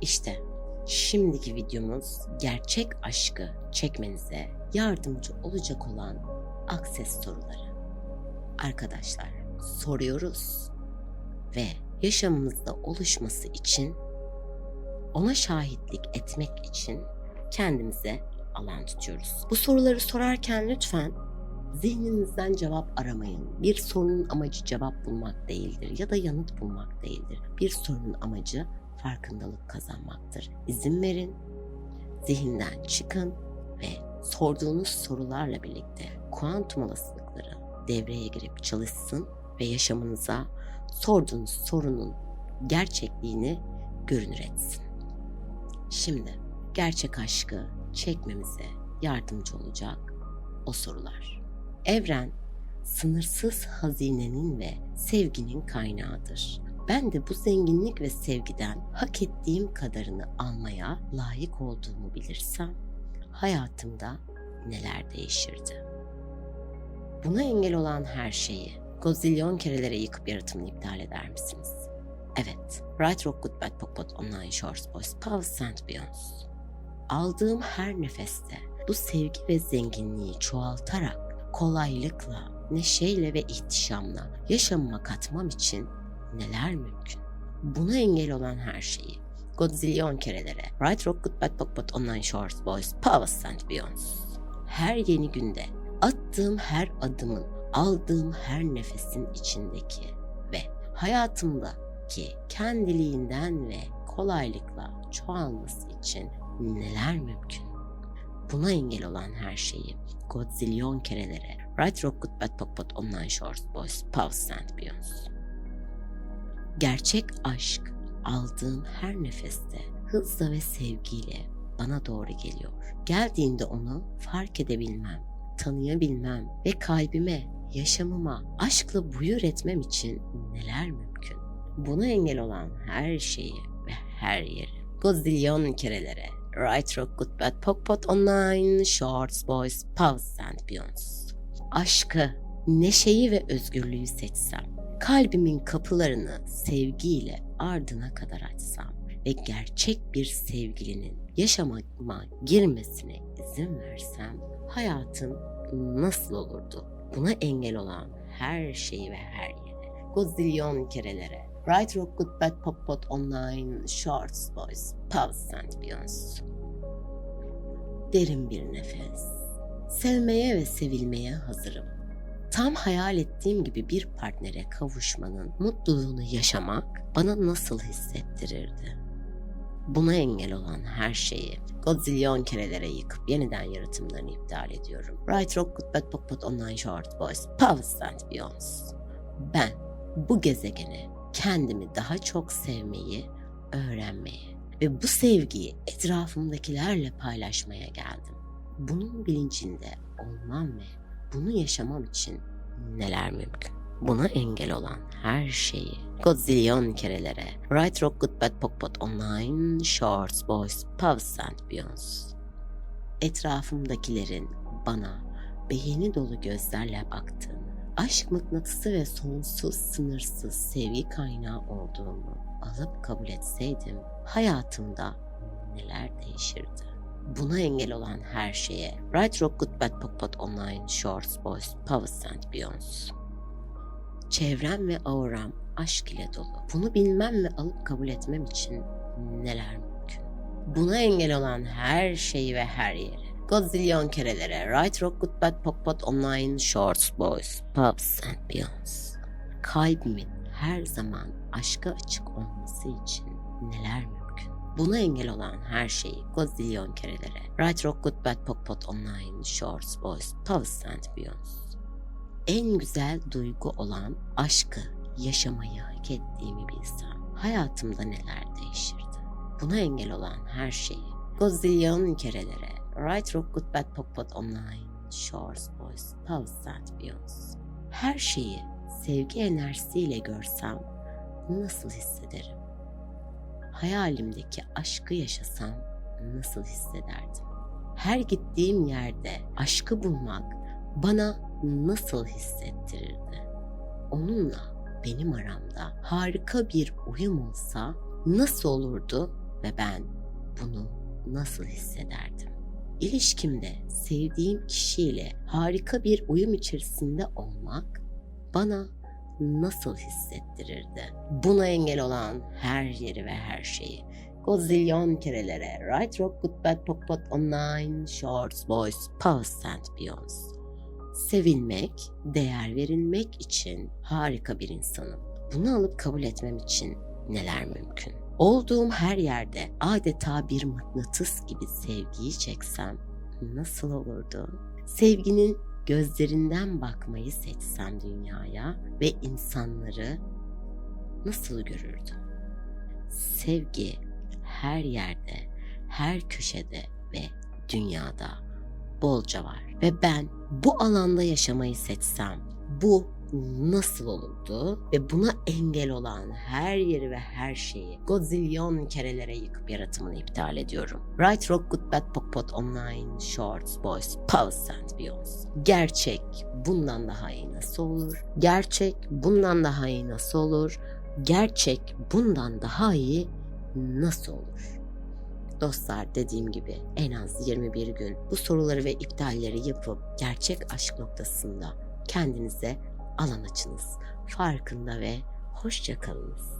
İşte şimdiki videomuz gerçek aşkı çekmenize yardımcı olacak olan akses soruları. Arkadaşlar soruyoruz ve yaşamımızda oluşması için ona şahitlik etmek için kendimize alan tutuyoruz. Bu soruları sorarken lütfen zihninizden cevap aramayın. Bir sorunun amacı cevap bulmak değildir ya da yanıt bulmak değildir. Bir sorunun amacı farkındalık kazanmaktır. İzin verin, zihinden çıkın ve sorduğunuz sorularla birlikte kuantum olasılıkları devreye girip çalışsın ve yaşamınıza sorduğunuz sorunun gerçekliğini görünür etsin. Şimdi gerçek aşkı çekmemize yardımcı olacak o sorular. Evren sınırsız hazinenin ve sevginin kaynağıdır. Ben de bu zenginlik ve sevgiden hak ettiğim kadarını almaya layık olduğumu bilirsem hayatımda neler değişirdi? Buna engel olan her şeyi gozilyon kerelere yıkıp yaratımını iptal eder misiniz? Evet, Right Rock Good Bad Pop Pot Online Shorts Boys Pulse and Beyonds. Aldığım her nefeste bu sevgi ve zenginliği çoğaltarak kolaylıkla, neşeyle ve ihtişamla yaşamıma katmam için neler mümkün? Buna engel olan her şeyi Godzillion kerelere Right Rock Good Bad Pop Pot Online Shorts Boys Pulse and Beyonds. Her yeni günde attığım her adımın, aldığım her nefesin içindeki ve hayatımdaki kendiliğinden ve kolaylıkla çoğalması için neler mümkün? Buna engel olan her şeyi Godzillion kerelere Right Rock Good Bad Pop Pot Online Shorts Boys Pulse and Beyonds. Gerçek aşk aldığım her nefeste hızla ve sevgiyle bana doğru geliyor. Geldiğinde onu fark edebilmem, tanıyabilmem ve kalbime, yaşamıma aşkla buyur etmem için neler mümkün? Buna engel olan her şeyi ve her yeri gozilyon kerelere Right Rock Good Bad Pok Pot Online Shorts Boys Pulse and Beyonds. Aşkı, neşeyi ve özgürlüğü seçsem, kalbimin kapılarını sevgiyle ardına kadar açsam ve gerçek bir sevgilinin yaşamama girmesine izin versem hayatım nasıl olurdu? Buna engel olan her şeyi ve her yere, gozilyon kerelere, Right Rock Good Bad Pop Pot Online Shorts Boys Pulse and Beyonds. Derin bir nefes. Sevmeye ve sevilmeye hazırım. Tam hayal ettiğim gibi bir partnere kavuşmanın mutluluğunu yaşamak bana nasıl hissettirirdi? Buna engel olan her şeyi Godzillion kerelere yıkıp yeniden yaratımlarını iptal ediyorum. Right Rock Good Bad Pop Pot Online Short Boys Pulse and Beyonds. Ben bu gezegene kendimi daha çok sevmeyi, öğrenmeyi ve bu sevgiyi etrafımdakilerle paylaşmaya geldim. Bunun bilincinde olmam ve bunu yaşamam için neler mümkün? Buna engel olan her şeyi Godzillion kerelere Right Rock Good Bad Pop Pot Online Shorts Boys Pulse and Beyonds. Etrafımdakilerin bana beğeni dolu gözlerle baktığını, aşk mıknatısı ve sonsuz sınırsız sevgi kaynağı olduğumu alıp kabul etseydim hayatımda neler değişirdi? Buna engel olan her şeye Right Rock Good Bad Pop Pot Online Shorts Boys Pulse and Beyonds. Çevrem ve auram aşk ile dolu. Bunu bilmem ve alıp kabul etmem için neler mümkün? Buna engel olan her şeyi ve her yeri Godzillion kerelere Right Rock Good Bad Pop Pot Online Shorts Boys Pubs and Beyonds. Kalbimin her zaman aşka açık olması için neler mümkün? Buna engel olan her şeyi Godzillion kerelere Right Rock Good Bad Pop Pot Online Shorts Boys Pubs and Beyonds. En güzel duygu olan aşkı yaşamayı hak ettiğimi bilsem hayatımda neler değişirdi? Buna engel olan her şeyi Godzillion kerelere Right Rock Good Bad Pop Pot Online Shorts Boys Pulse and Beyonds. Her şeyi sevgi enerjisiyle görsem nasıl hissederim? Hayalimdeki aşkı yaşasam nasıl hissederdim? Her gittiğim yerde aşkı bulmak bana nasıl hissettirirdi? Onunla benim aramda harika bir uyum olsa nasıl olurdu ve ben bunu nasıl hissederdim? İlişkimde sevdiğim kişiyle harika bir uyum içerisinde olmak bana nasıl hissettirirdi? Buna engel olan her yeri ve her şeyi gozilyon kerelere Right Rock Good Bad Pop Pot Online Shorts Boys Pause and Beyonds Sevilmek, değer verilmek için harika bir insanım. Bunu alıp kabul etmem için neler mümkün? Olduğum her yerde adeta bir mıknatıs gibi sevgiyi çeksem nasıl olurdu? Sevginin gözlerinden bakmayı seçsem dünyaya ve insanları nasıl görürdüm? Sevgi her yerde, her köşede ve dünyada bolca var ve ben bu alanda yaşamayı seçsem bu nasıl olurdu ve buna engel olan her yeri ve her şeyi gozilyon kerelere yıkıp yaratımını iptal ediyorum. Right Rock Good Bad Pop Pot Online Shorts Boys Pause and Beyonds. Gerçek bundan daha iyi nasıl olur? Gerçek bundan daha iyi nasıl olur? Gerçek bundan daha iyi nasıl olur? Dostlar dediğim gibi en az 21 gün bu soruları ve iptalleri yapıp gerçek aşk noktasında kendinize alan açınız. Farkında ve hoşça kalınız.